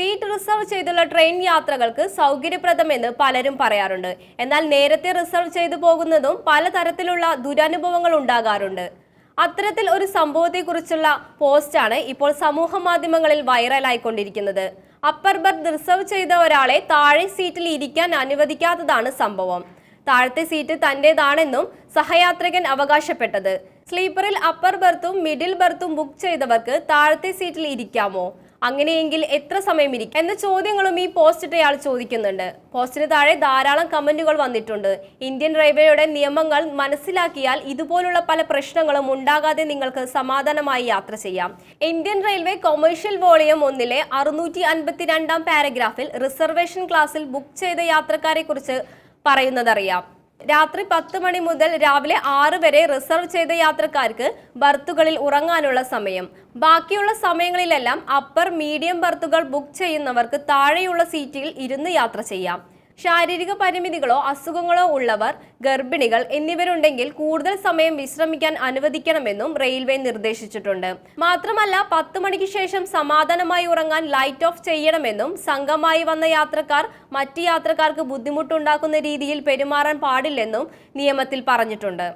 Seat reserve ചെയ്തുള്ള train യാത്രകൾക്ക് സൗകര്യപ്രദമെന്ന് പലരും പറയാറുണ്ട്. എന്നാൽ നേരത്തെ റിസർവ് ചെയ്തു പോകുന്നതും പലതരത്തിലുള്ള ദുരനുഭവങ്ങൾ ഉണ്ടാകാറുണ്ട്. അത്തരത്തിൽ ഒരു സംഭവത്തെക്കുറിച്ചുള്ള പോസ്റ്റാണ് ഇപ്പോൾ സമൂഹ മാധ്യമങ്ങളിൽ വൈറലായിക്കൊണ്ടിരിക്കുന്നത്. അപ്പർ ബർത്ത് റിസർവ് ചെയ്ത ഒരാളെ താഴെ സീറ്റിൽ ഇരിക്കാൻ അനുവദിക്കാത്തതാണ് സംഭവം. താഴത്തെ സീറ്റ് തന്റേതാണെന്നും സഹയാത്രികൻ അവകാശപ്പെട്ടത്. സ്ലീപ്പറിൽ അപ്പർ ബർത്തും മിഡിൽ ബർത്തും ബുക്ക് ചെയ്തവർക്ക് താഴത്തെ സീറ്റിൽ ഇരിക്കാമോ? അങ്ങനെയെങ്കിൽ എത്ര സമയം ഇരിക്കും എന്ന ചോദ്യങ്ങളും ഈ പോസ്റ്റിട്ടയാൾ ചോദിക്കുന്നുണ്ട്. പോസ്റ്റിന് താഴെ ധാരാളം കമന്റുകൾ വന്നിട്ടുണ്ട്. ഇന്ത്യൻ റെയിൽവേയുടെ നിയമങ്ങൾ മനസ്സിലാക്കിയാൽ ഇതുപോലുള്ള പല പ്രശ്നങ്ങളും ഉണ്ടാകാതെ നിങ്ങൾക്ക് സമാധാനമായി യാത്ര ചെയ്യാം. ഇന്ത്യൻ റെയിൽവേ കൊമേഴ്ഷ്യൽ വോളിയം ഒന്നിലെ അറുന്നൂറ്റി അൻപത്തിരണ്ടാം പാരഗ്രാഫിൽ റിസർവേഷൻ ക്ലാസ്സിൽ ബുക്ക് ചെയ്ത യാത്രക്കാരെ കുറിച്ച് പറയുന്നതറിയാം. രാത്രി പത്ത് മണി മുതൽ രാവിലെ ആറ് വരെ റിസർവ് ചെയ്ത യാത്രക്കാർക്ക് ബർത്തുകളിൽ ഉറങ്ങാനുള്ള സമയം. ബാക്കിയുള്ള സമയങ്ങളിലെല്ലാം അപ്പർ മീഡിയം ബർത്തുകൾ ബുക്ക് ചെയ്യുന്നവർക്ക് താഴെയുള്ള സീറ്റിൽ ഇരുന്ന് യാത്ര ചെയ്യാം. ശാരീരിക പരിമിതികളോ അസുഖങ്ങളോ ഉള്ളവർ ഗർഭിണികൾ എന്നിവരുണ്ടെങ്കിൽ കൂടുതൽ സമയം വിശ്രമിക്കാൻ അനുവദിക്കണമെന്നും റെയിൽവേ നിർദ്ദേശിച്ചിട്ടുണ്ട്. മാത്രമല്ല പത്ത് മണിക്ക് ശേഷം സമാധാനമായി ഉറങ്ങാൻ ലൈറ്റ് ഓഫ് ചെയ്യണമെന്നും സംഘമായി വന്ന യാത്രക്കാർ മറ്റ് യാത്രക്കാർക്ക് ബുദ്ധിമുട്ടുണ്ടാക്കുന്ന രീതിയിൽ പെരുമാറാൻ പാടില്ലെന്നും നിയമത്തിൽ പറഞ്ഞിട്ടുണ്ട്.